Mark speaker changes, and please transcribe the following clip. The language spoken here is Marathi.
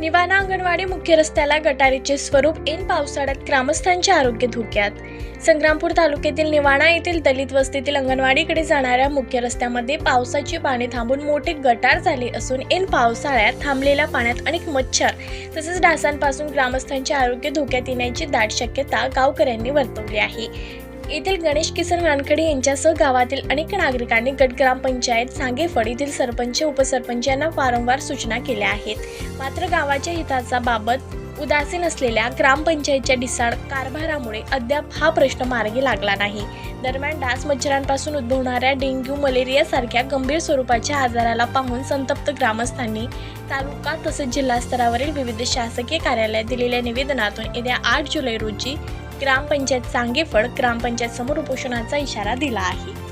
Speaker 1: निवाणा अंगणवाडी मुख्य रस्त्याला गटारीचे स्वरूप ऐन पावसाळ्यात ग्रामस्थांचे आरोग्य धोक्यात. संग्रामपूर तालुक्यातील निवाणा येथील दलित वस्तीतील अंगणवाडीकडे जाणाऱ्या मुख्य रस्त्यामध्ये पावसाची पाणी थांबून मोठे गटार झाले असून ऐन पावसाळ्यात थांबलेल्या पाण्यात अनेक मच्छर तसेच डासांपासून ग्रामस्थांचे आरोग्य धोक्यात येण्याची दाट शक्यता गावकऱ्यांनी वर्तवली आहे. येथील गणेश किसन वानखडे यांच्यासह गावातील अनेक नागरिकांनी गट ग्रामपंचायत सांगेफळ येथील सरपंच उपसरपंच यांना वारंवार सूचना केल्या आहेत. मात्र गावाच्या हिताचा बाबत उदासीन असलेल्या ग्रामपंचायतच्या डिसाळ कारभारामुळे अद्याप हा प्रश्न मार्गी लागला नाही. दरम्यान डास मच्छरांपासून उद्भवणाऱ्या डेंग्यू मलेरिया सारख्या गंभीर स्वरूपाच्या आजाराला पाहून संतप्त ग्रामस्थांनी तालुका तसेच जिल्हा स्तरावरील विविध शासकीय कार्यालयात दिलेल्या निवेदनातून येत्या आठ जुलै रोजी ग्रामपंचायत सांगेफळ ग्रामपंचायत समोर उपोषणाचा इशारा दिला आहे.